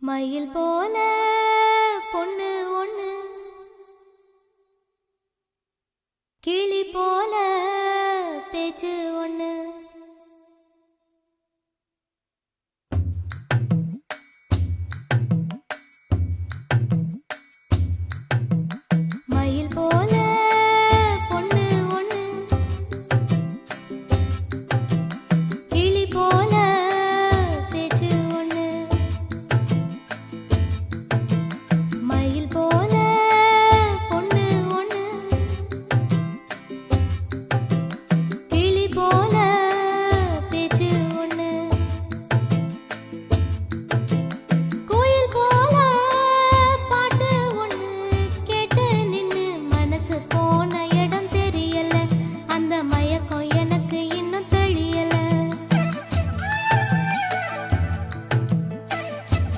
மயில் போல பொண்ணு ஒண்ணு. கிளி போல